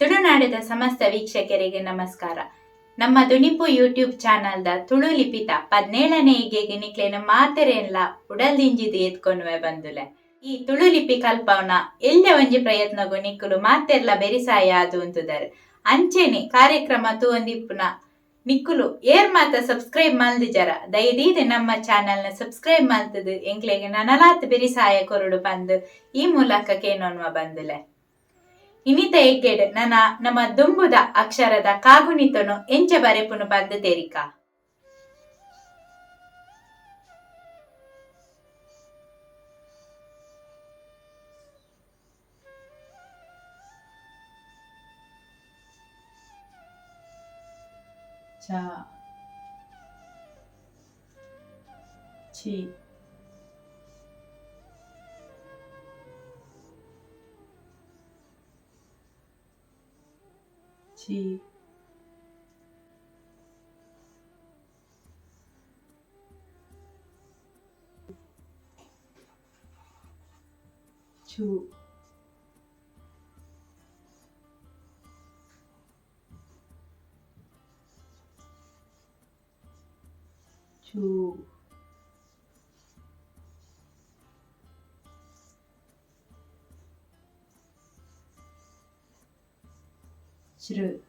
ತುಳುನಾಡಿದ ಸಮಸ್ತ ವೀಕ್ಷಕರಿಗೆ ನಮಸ್ಕಾರ. ನಮ್ಮ ದುನಿಪು ಯೂಟ್ಯೂಬ್ ಚಾನಲ್ದ ತುಳು ಲಿಪಿತ ಪದ್ನೇಳನೇ ಈಗೆಗಿನಿಕ್ಲೇನು ಮಾತೆರೆಲ್ಲ ಉಡಲ್ದಿಂಜಿದು ಎತ್ಕೊನುವೆ ಬಂದುಲೆ. ಈ ತುಳು ಲಿಪಿ ಕಲ್ಪವನ ಎಲ್ಲೆ ಒಂಜಿ ಪ್ರಯತ್ನಗೂ ನಿಕ್ಕುಲು ಮಾತೆರ್ಲ ಬೆರಿಸಾಯ ಆದು ಅಂತುದರ್ ಅಂಚೆನೆ ಕಾರ್ಯಕ್ರಮ ತೂವೊಂದಿಪ್ಪುನ ನಿಕ್ಕುಲು ಏರ್ ಮಾತ ಸಬ್ಸ್ಕ್ರೈಬ್ ಮಲ್ದಿಜರ ದಯದೀದೆ ನಮ್ಮ ಚಾನಲ್ನ ಸಬ್ಸ್ಕ್ರೈಬ್ ಮಲ್ತದು ಎಂಕ್ಲೆಗೆ ನನಲಾತ್ ಬೆರಿಸಾಯ ಕೊರಡು ಬಂದು ಈ ಮೂಲಕ ಕೇನೋನ್ವ ಬಂದುಲೆ. ಇನಿತ ಏಕೆಡ್ ನನ ನಮ್ಮ ದುಂಬುದ ಅಕ್ಷರದ ಕಾಗುಣಿತನು ಎಂಚ ಬರೆಪುನು ಬಂದು ಚಾ 자, 없이 주 주. 주,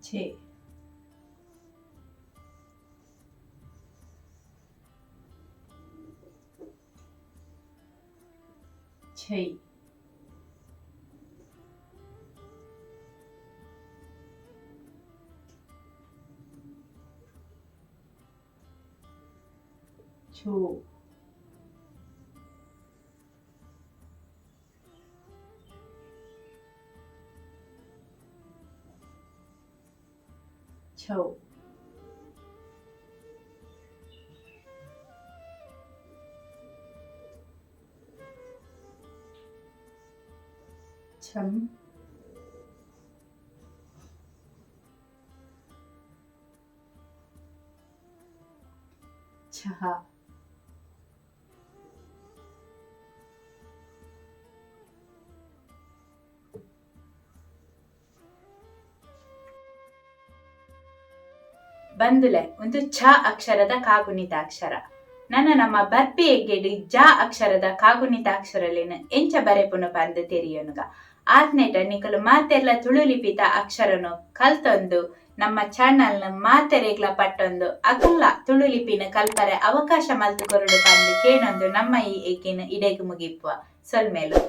제, 제, 조, chậu chấm. Chả ಬಂದುಲೆ. ಒಂದು ಛ ಅಕ್ಷರದ ಕಾಗುಣಿತ ಅಕ್ಷರ ನನ್ನ ನಮ್ಮ ಬರ್ಪಿ ಎಗ್ಗೆಡಿ ಜ ಅಕ್ಷರದ ಕಾಗುಣಿತ ಅಕ್ಷರಲಿನ ಎಂಚ ಬರೆಪುನು ಬಂದ ತೆರಿಯೋನುಗ. ಆತ್ನೆಟ ನಿಕಲು ಮಾತೆಲ್ಲ ತುಳು ಲಿಪಿತ ಅಕ್ಷರನು ಕಲ್ತೊಂದು, ನಮ್ಮ ಚಾನಲ್ನ ಮಾತೆರೆಗ್ಲ ಪಟ್ಟೊಂದು, ಅಕಲ್ಲ ತುಳು ಲಿಪಿನ ಕಲ್ಪರೆ ಅವಕಾಶ ಮಲ್ತು ಕೊರಡು ಬಂದು ಕೇಳೊಂದು ನಮ್ಮ ಈ ಏಕಿನ ಇಡೆಗು ಮುಗಿಪುವ ಸೊಲ್ಮೇಲು.